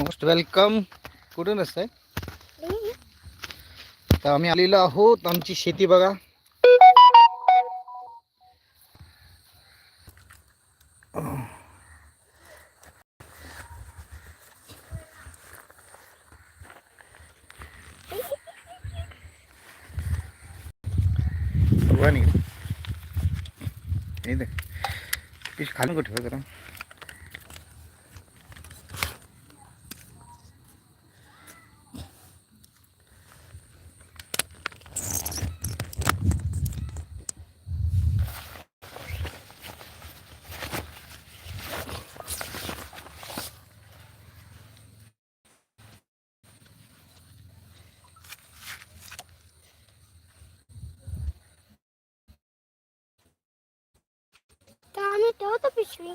Most welcome. कुठून असतंय तर आम्ही आलेलो आहोत आमची शेती बघा. खाली कुठे जरा तर आम्ही ठेवतो पिशवी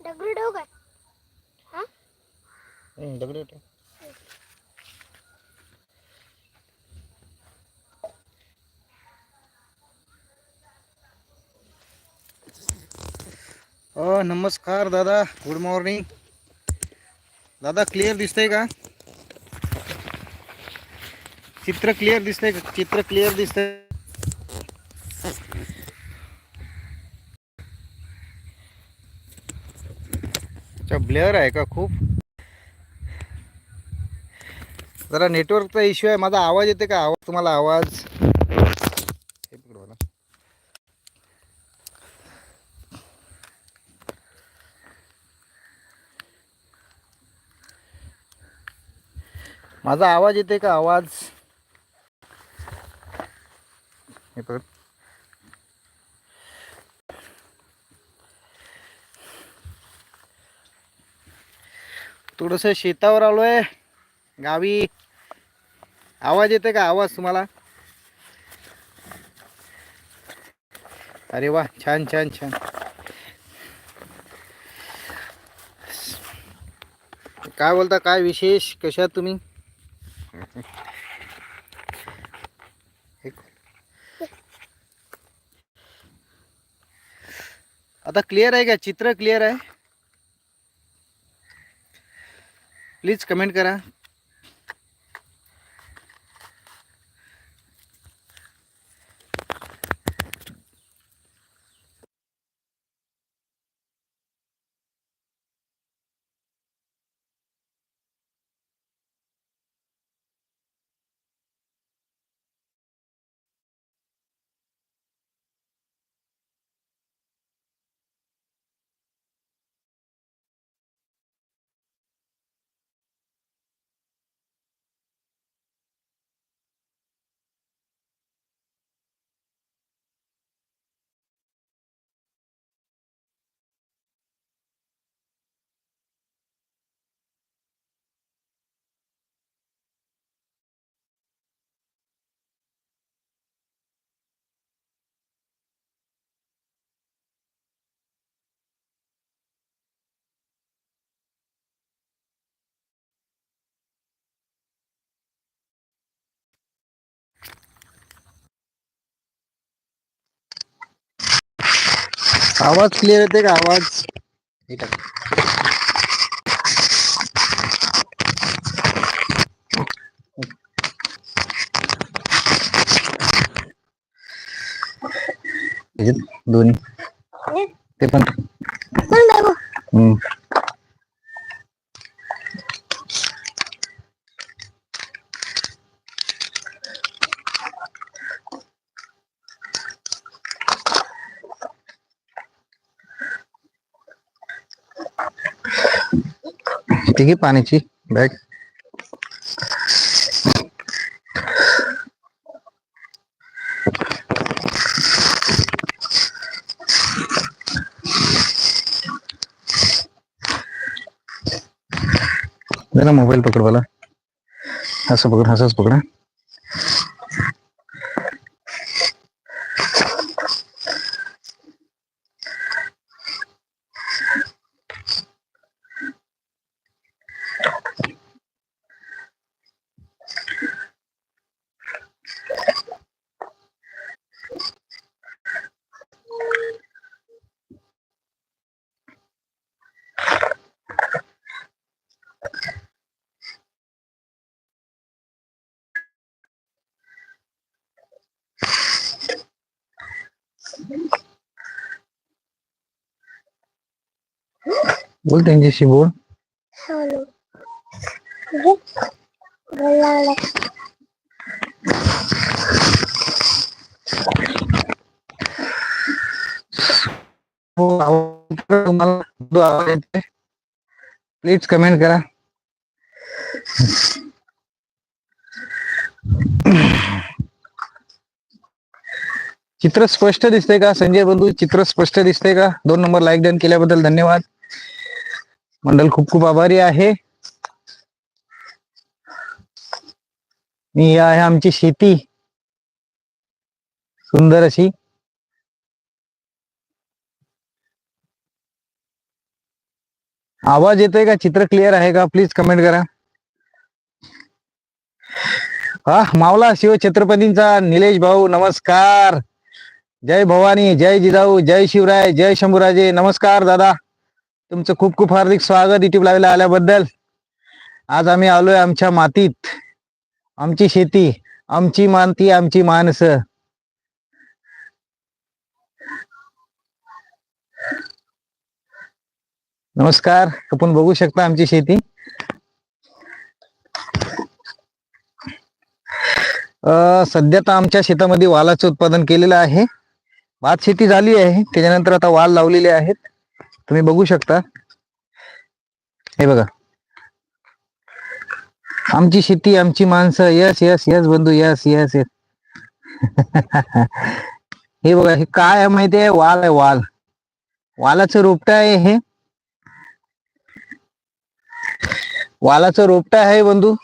दगड ठेवू काय हा? दगड अ नमस्कार दादा गुड मॉर्निंग दादा क्लिअर दिसतंय का? चित्र क्लिअर दिसतंय का? चित्र क्लिअर दिसतंय अच्छा ब्लेअर आहे का खूप? जरा नेटवर्कचा इश्यू आहे. माझा आवाज येते का? आवाज तुम्हाला आवाज? माझा आवाज येते का? आवाज? हे परत थोडंसं शेतावर आलोय. गावी. आवाज येते का? आवाज तुम्हाला? अरे वा छान छान छान. काय बोलता? काय विशेष? कशा तुम्ही? आता क्लिअर आहे का? चित्र क्लिअर आहे? प्लीज कमेंट करा. आवाज क्लिअर येते का? आवाज? हे दोन्ही. ते पण पानी पाण्याची बॅग। देना मोबाईल पकड मला असं पकड असंच पकडा। बोल। बोल बोलायला हो आवाज़ येतोय प्लीज़ कमेंट करा। चित्र स्पष्ट दिसतंय का? संजय बंधू, चित्र स्पष्ट दिसतंय का? दोन नंबर लाईक डन केल्याबद्दल धन्यवाद। मंडल खूप खूप आभारी आहे. ही आहे आमची शेती. सुंदर अशी. आवाज येतोय का? चित्र क्लिअर आहे का? प्लीज कमेंट करा. हा मावला शिव छत्रपतींचा निलेश भाऊ नमस्कार. जय भवानी जय जिजाऊ जय शिवराय जय शंभूराजे नमस्कार दादा. तुमचं खूप खूप हार्दिक स्वागत युट्यूब लाईव्हला आल्याबद्दल. आज आम्ही आलोय आमच्या मातीत. आमची शेती आमची मानती आमची माणसं. नमस्कार आपण बघू शकता आमची शेती. सध्या तर आमच्या शेतामध्ये वालाचं उत्पादन केलेलं आहे. भात शेती झाली आहे. त्याच्यानंतर आता वाल लावलेले आहेत. तुम्ही बघू शकता. हे बघा. आमची शेती आमची माणसं यस यस यस बंधू यस यस यस. हे बघा हे काय आहे माहिती आहे? वाल आहे वाल. वालाचं रोपट आहे हे. वालाचं रोपट आहे बंधू.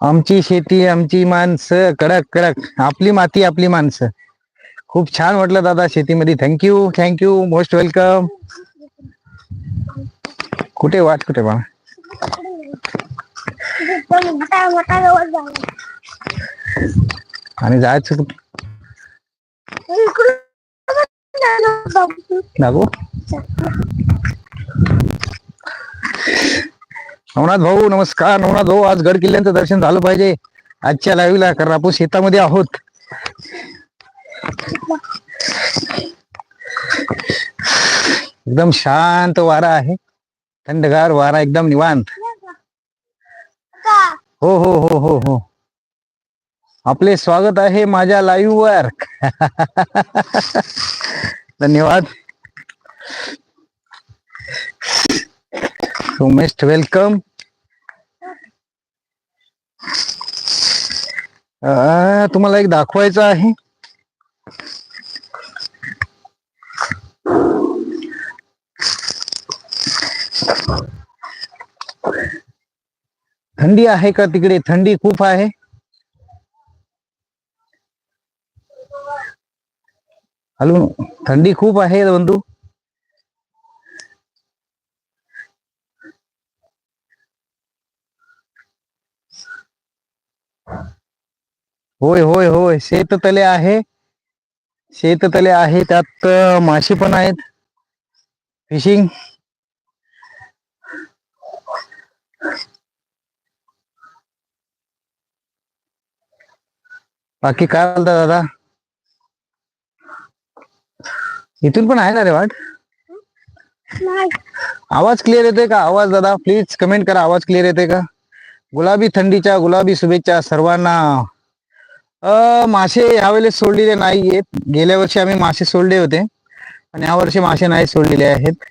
आमची शेती आमची माणसं कडक कडक. आपली माती आपली माणसं. खूप छान वाटलं दादा शेतीमध्ये. थँक्यू थँक्यू मोस्ट वेलकम कुठे वाट? कुठे बा आणि जायचं कुठं? नवनाथ भाऊ नमस्कार. नवनाथ भाऊ आज गड किल्ल्यांचं दर्शन झालं पाहिजे. आजच्या लाईव्हला कारण आपण शेतामध्ये आहोत. एकदम शांत वारा आहे. थंडगार वारा एकदम निवांत. हो हो हो हो हो. आपले स्वागत आहे माझ्या लाईव्ह वर धन्यवाद. सो मेस्ट वेलकम तुम्हाला एक दाखवायचं आहे. थंडी आहे का तिकडे? थंडी खूप आहे. हॅलो, थंडी खूप आहे बंधू. होय होय होय शेततले आहे. शेततले आहे त्यात मासे पण आहेत. फिशिंग बाकी काय चालतं दादा? इथून पण आहे ना रे वाट? आवाज क्लिअर येते का? आवाज दादा प्लीज कमेंट करा. आवाज क्लिअर येते का? गुलाबी थंडीच्या गुलाबी शुभेच्छा सर्वांना. अ मासे यावेळेस सोडलेले नाहीयेत गेल्या वर्षी आम्ही मासे सोडले होते. आणि या वर्षी मासे नाही सोडलेले आहेत.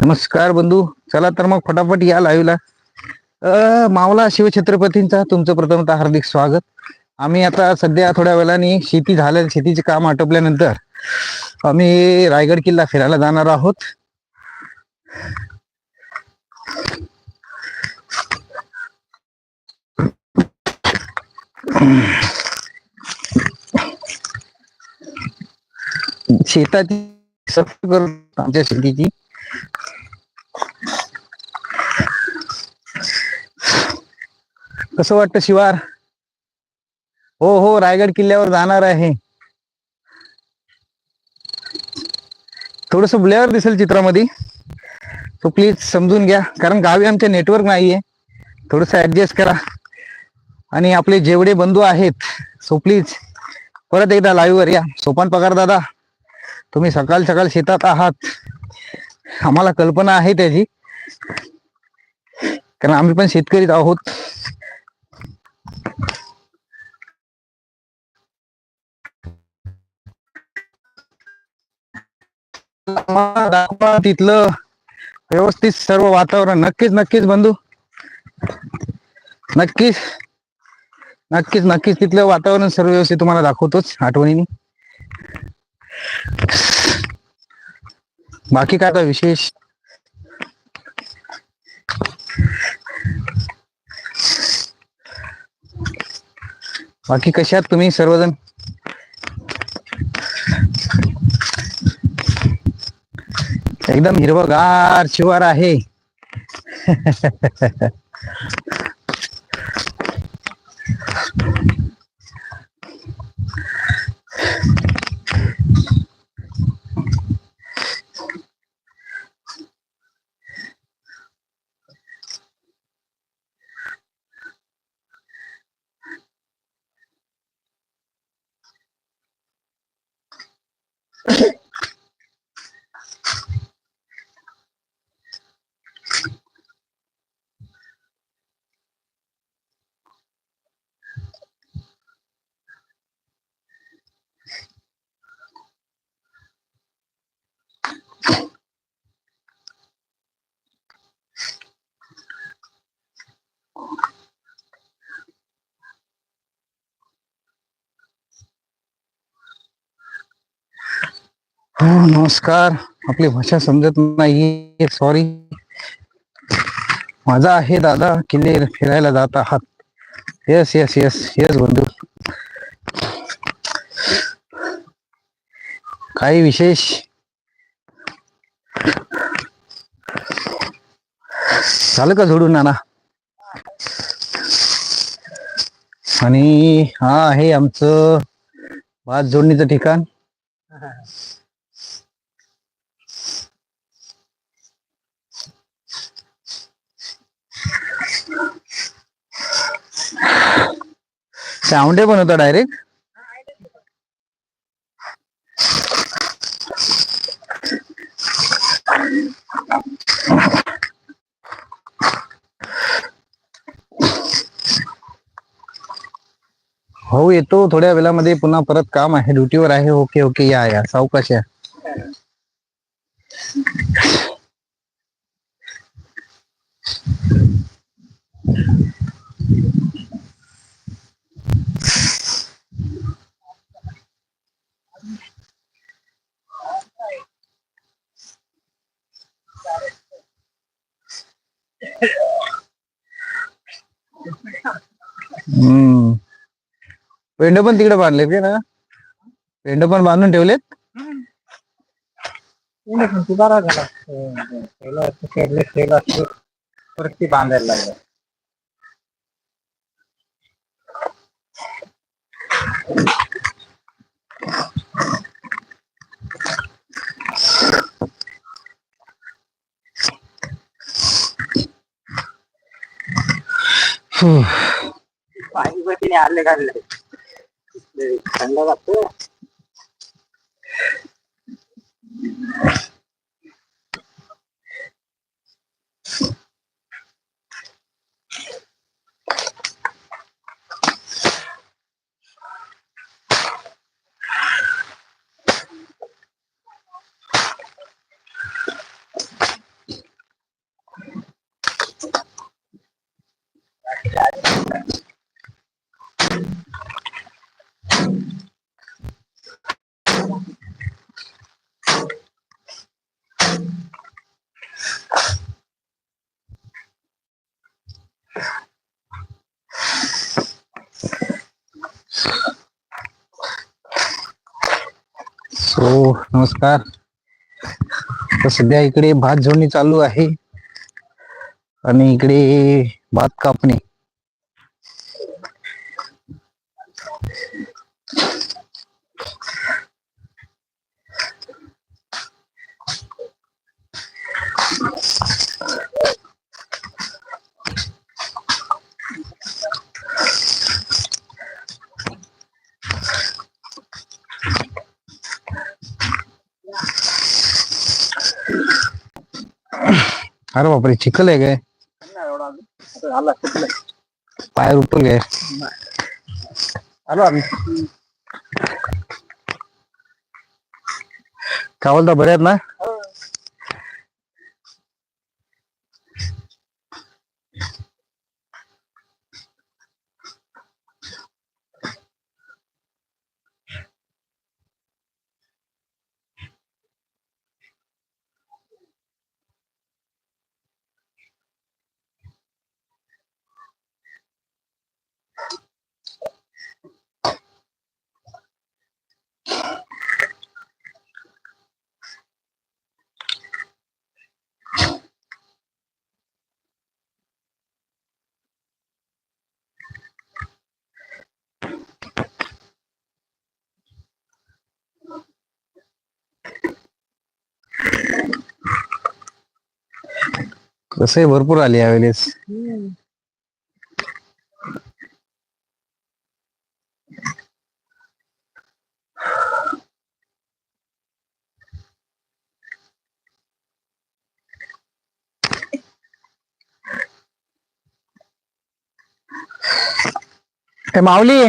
नमस्कार बंधू. चला तर मग फटाफट या लाईव्हला अ मावला शिवछत्रपतींचा तुमचं प्रथमतः हार्दिक स्वागत. आम्ही आता सध्या थोड्या वेळाने शेती झाल्या शेतीचे काम आटोपल्यानंतर आम्ही रायगड किल्ला फिरायला जाणार आहोत. शेताची सफाई करतो आमच्या शेतीची. कसं वाटतं शिवार? हो हो रायगड किल्ल्यावर जाणार आहे. थोडस ब्लेअर दिसेल चित्रामध्ये. सो प्लीज समजून घ्या. कारण गावी आमचे नेटवर्क नाहीये. थोडस ऍडजस्ट करा. आणि आपले जेवढे बंधू आहेत सो प्लीज परत एकदा लाईव्हवर या. सोपान पगार दादा तुम्ही सकाळ सकाळ शेतात आहात. आम्हाला कल्पना आहे त्याची. कारण आम्ही पण शेतकरीच आहोत. दाखवा तिथलं. व्यवस्थित सर्व वातावरण. नक्कीच नक्कीच बंधू. नक्कीच. नक्कीच नक्कीच. तिथलं वातावरण सर्व व्यवस्थित तुम्हाला दाखवतोच आठवणीने. बाकी काय आता विशेष? बाकी कशात आहात तुम्ही सर्वजण? एकदम हिरवगार शिवार आहे. हो, नमस्कार. आपली भाषा समजत नाही सॉरी माझा आहे दादा. किल्ले फिरायला जात आहात. येस येस येस येस बंधू. काही विशेष? झालं का जोडून नाना? आणि हा आहे आमचं भात जोडणीचं ठिकाण. साऊंडे पण होता डायरेक्ट हो येतो थोड्या वेळामध्ये पुन्हा परत काम आहे. ड्युटीवर आहे. ओके ओके या या. सावकाश या. हम्म. पेंड पण तिकडे बांधलेत का ना? पेंड पण बांधून ठेवलेत? सुधारा झाला पहिलं असतो परत ती बांधायला लागलं पाणी पतीने आले काढले थंड वाटतो हो नमस्कार. तर सध्या इकडे भात जोडणी चालू आहे. आणि इकडे भात कापणी. अरे बापरे चिखल आहे काय? एवढा अजून. पाय रुपल काय आलो आम्ही. काय बोलता बरे आहेत ना? कसंही भरपूर आली यावेळेस. माऊली!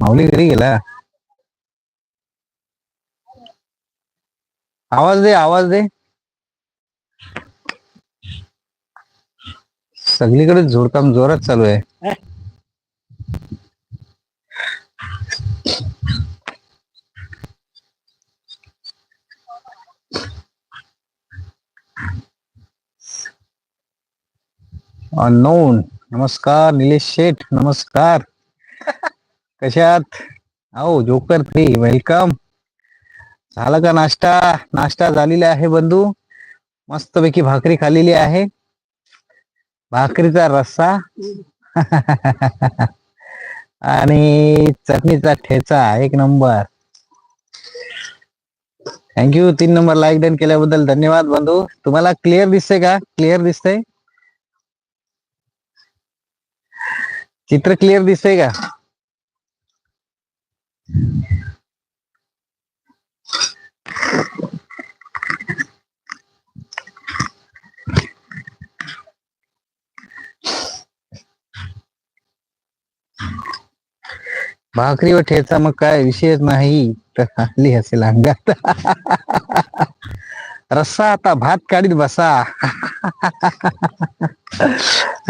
माऊली घरी गेला? आवाज दे आवाज दे. सगळीकडे जोडकाम जोरात चालू आहे. अननोन नमस्कार निलेश शेठ नमस्कार. कशात आओ जोकर थ्री वेलकम झाला का नाश्ता? नाश्ता झालेला आहे बंधू. मस्तपैकी भाकरी खाल्लेली आहे. भाकरीचा रस्सा. आणि चटणीचा ठेचा एक नंबर. थँक्यू तीन नंबर लाईक डन केल्याबद्दल धन्यवाद बंधू. तुम्हाला क्लिअर दिसतंय का? क्लिअर दिसतंय? चित्र क्लिअर दिसतंय का? भाकरी व ठेचा मग काय विषयच नाही. तर आली असेल अंगात. रस्सा आता भात काढीत बसा.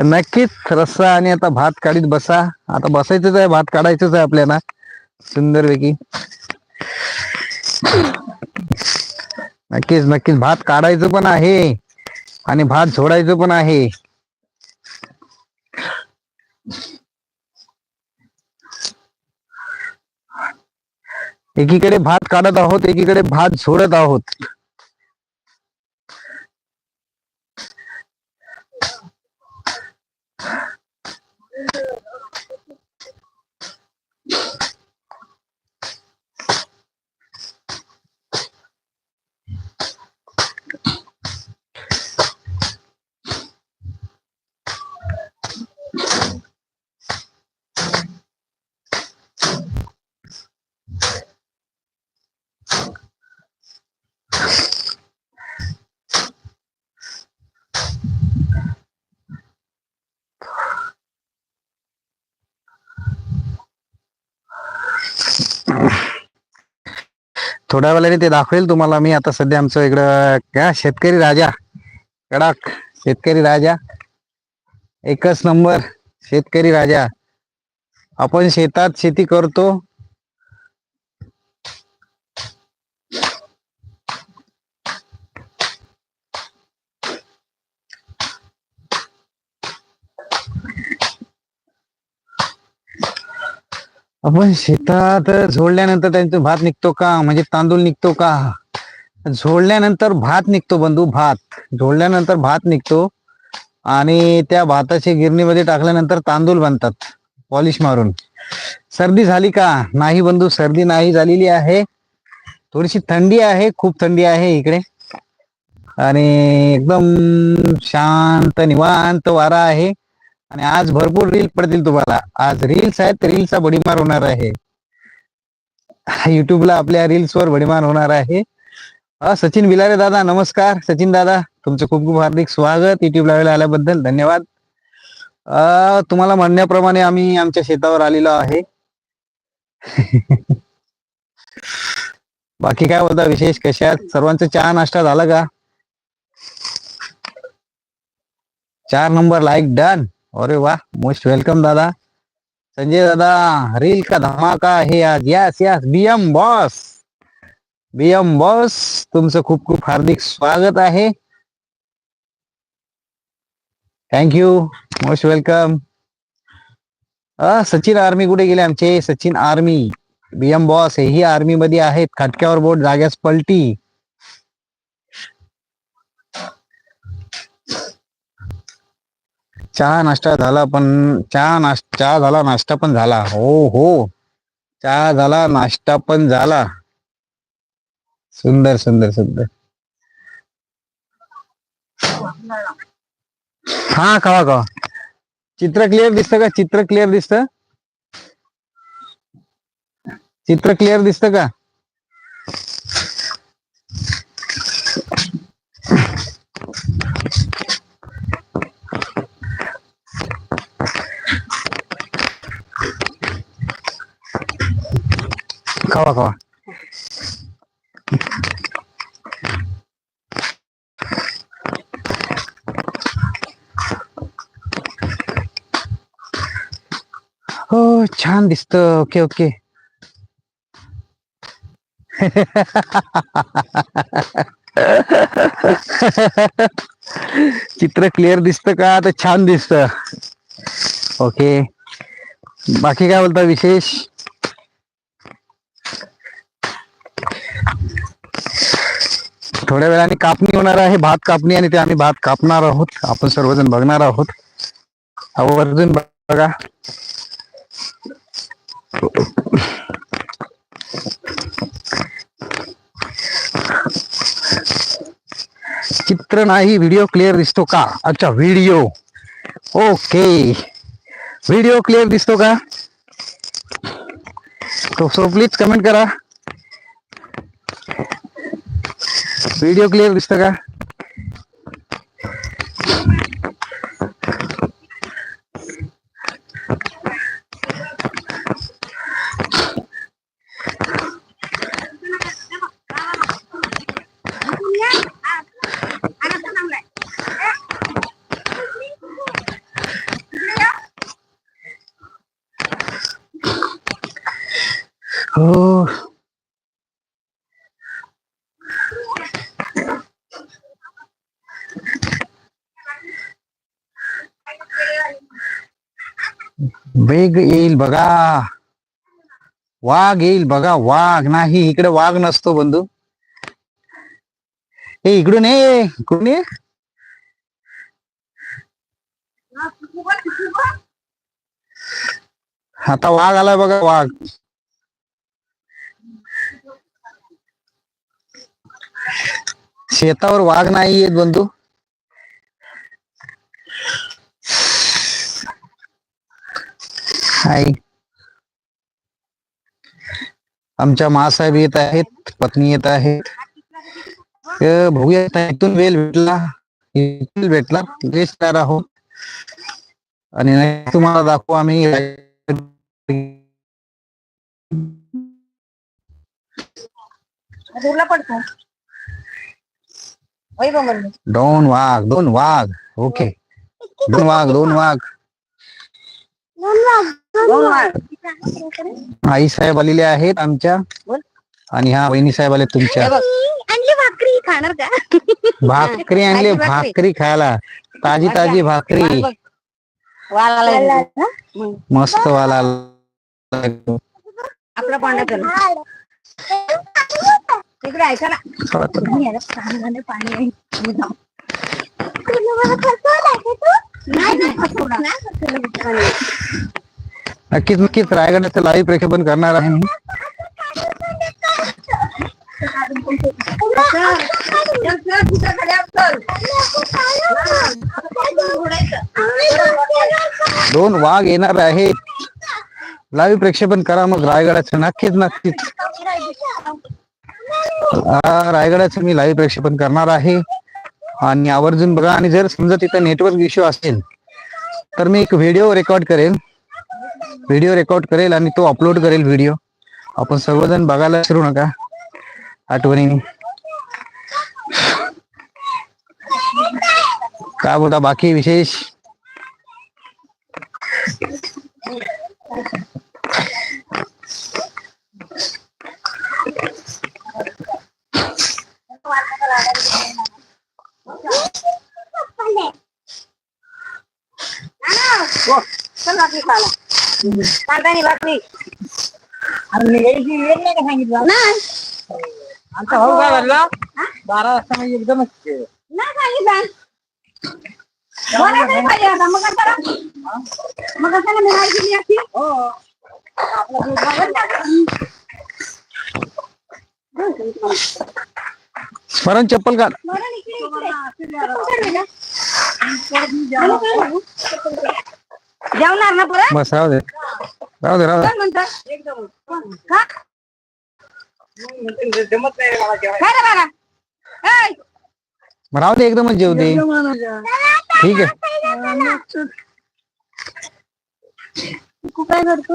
नक्कीच रस्सा आणि आता भात काढीत बसा. आता बसायचंच आहे भात काढायचंच आहे आपल्याला. सुंदरपैकी. नक्कीच नक्कीच. भात काढायचं पण आहे आणि भात झोडायचं पण आहे. एकीकडे भात काढत आहोत एकीकडे भात झोडत आहोत. थोड्या वेळाने ते दाखवेल तुम्हाला. मी आता सध्या आमचं इकडं काय शेतकरी राजा. कडक शेतकरी राजा. एकच नंबर शेतकरी राजा. आपण शेतात शेती करतो. आपण शेतात झोडल्यानंतर त्यांचं भात निघतो का? म्हणजे तांदूळ निघतो का? झोडल्यानंतर भात निघतो बंधू भात. झोडल्यानंतर भात निघतो आणि त्या भाताच्या गिरणीमध्ये टाकल्यानंतर तांदूळ बनतात पॉलिश मारून. सर्दी झाली का? नाही बंधू सर्दी नाही झालेली आहे. थोडीशी थंडी आहे खूप थंडी आहे इकडे. आणि एकदम शांत निवांत वारा आहे. आणि आज भरपूर रील पडतील तुम्हाला. आज रील्स आहेत रील्सचा बडीमार होणार आहे. युट्यूबला आपल्या रील्स वर बडीमार होणार आहे. सचिन बिलारे दादा नमस्कार. सचिन दादा तुमचं खूप खूप हार्दिक स्वागत. युट्यूबला वेळेला आल्याबद्दल धन्यवाद. तुम्हाला म्हणण्याप्रमाणे आम्ही आमच्या शेतावर आलेलो आहे. बाकी काय होता विशेष कशात सर्वांचा चहा नाश्ता झाला का? चार नंबर लाईक डन अरे वाह, मोस्ट वेलकम दादा। संजय दादा, रील का धमाका है आज। Yes yes BM boss BM boss तुमचं खूप खूप हार्दिक स्वागत आहे। Thank you most welcome Sachin army कुठे गेले आमचे? सचिन आर्मी। बीएम बॉस हेही आर्मी मध्ये आहेत, खटक्यावर बोट, जाग्यास पलटी। चहा नाश्ता झाला पण चहा नाश्ता चहा झाला नाश्ता पण झाला. हो हो. चहा झाला नाश्ता पण झाला. सुंदर सुंदर सुंदर. हा कवा कवा चित्र क्लिअर दिसत का? चित्र क्लिअर दिसत? चित्र क्लिअर दिसत का? खावा खावा. हो छान दिसत. Okay okay. चित्र क्लिअर दिसत का? तर छान दिसत. ओके. बाकी काय बोलता विशेष? थोड्या वेळाने कापणी होणार आहे भात कापणी आणि ते आम्ही भात कापणार आहोत. आपण सर्वजण बघणार आहोत. आवर्जून बघा. चित्र नाही व्हिडिओ क्लिअर दिसतो का? अच्छा व्हिडिओ ओके व्हिडिओ क्लिअर दिसतो का? तो सो प्लीज कमेंट करा. व्हिडिओ क्लिअर दिसतं वेग येईल बघा. वाघ येईल बघा. वाघ नाही इकडे वाघ नसतो बंधू. हे इकडून ये. इकडून ये. आता वाघ आलाय बघा वाघ. शेतावर वाघ नाही येत बंधू. हाय आमच्या मासाहेब येत आहेत पत्नी येत आहेत. आहे इथून वेल भेटला इथून भेटला लगेच तयार आहोत. आणि नाही तुम्हाला दाखवू आम्ही. दोन वाघ दोन वाघ. ओके. दोन वाघ दोन वाघ. दोन वाघ. आई साहेब आलेले आहेत आमच्या. आणि ह्या वहिनी साहेब आले तुमच्या. आणली भाकरी खाणार का? भाकरी आणली भाकरी. खायला. ताजी ताजी भाकरी. मस्त वाला आपला तिकडे ऐका ना. पाणी. नाही, नक्कीच नक्कीच. रायगडाचं लाईव्ह प्रेक्षेपण करणार आहे मी. दोन वाघ येणार आहेत लाईव्ह प्रेक्षेपण करा मग रायगडाचं. नक्कीच नक्कीच. रायगडाचं मी लाईव्ह प्रेक्षेपण करणार आहे. आणि आवर्जून बघा. आणि जर समजा तिथं नेटवर्क इश्यू असेल तर मी एक व्हिडिओ रेकॉर्ड करेन. व्हिडिओ रेकॉर्ड करेल आणि तो अपलोड करेल व्हिडिओ आपण सर्वजण बघायला विसरू नका. आठवणीने. काय बोलता? बाकी विशेष? चल बाकी खाला कांदानी भाकरी आणि निघायची वेळ नाही का सांगितलं नाही आमचा भाऊ काय म्हणला बारा वाजता म्हणजे एकदमच खेळ. नाही सांगितलं बोला तरी पाहिजे आता मग काय करा मग कशाला मी नाही दिली असती हो आपलं दूध बघत टाका. स्मरण चप्पल काढ बरं, इकडे, जेवणार ना परत? बस राहू दे. राहू दे राहू एकदम का जमत नाही मला जेवायला. काय रे बाळा? ऐ, मग राहू दे एकदमच जेव दे. ठीक आहे. तू काय करतो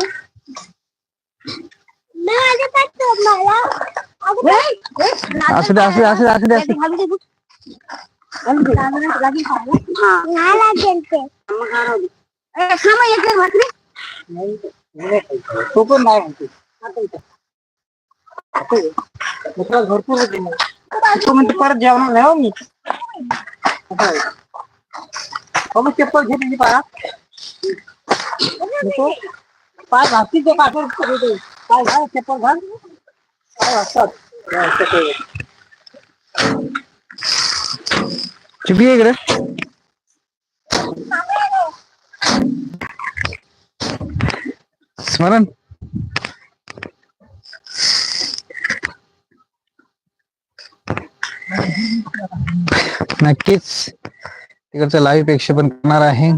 असू दे असू दे असू दे असू दे असू दे. भाकरी नाही, नाही खायचं. तो पण नाही भरपूर होते म्हणते परत जेवणार नाही हो मी. हो मग चप्पल घे तुझी पाया घासतील ते पडते. पाय घाल चप्पल घाल. हा, चप्पल. चुकी इकडे स्मरण नक्कीच. तिकडचं लाईव्ह प्रेक्षेपण करणार आहे.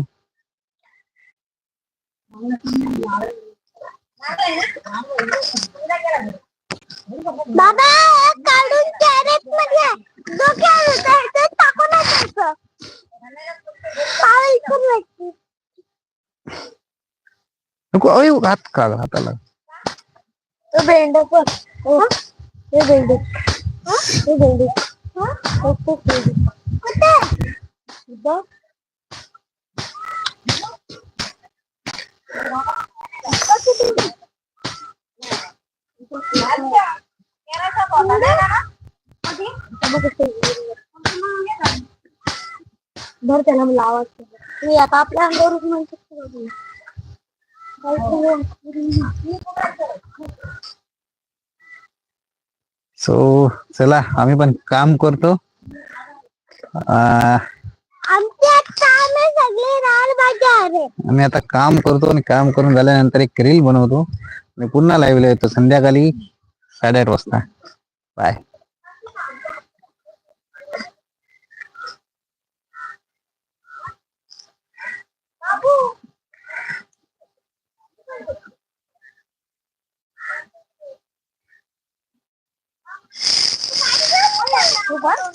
नको अयो, हात काढ हाताला तो बेंड पण हो. हे बेंड हे बेंड? भर त्याला लावायचं मी आता आपल्या अंगावरच म्हणू शकतो सो चला आम्ही पण काम करतो. आम्ही आता काम करतो आणि काम करून झाल्यानंतर एक रील बनवतो. आणि पुन्हा लाईव्हला येतो संध्याकाळी साडेआठ वाजता. Bye what?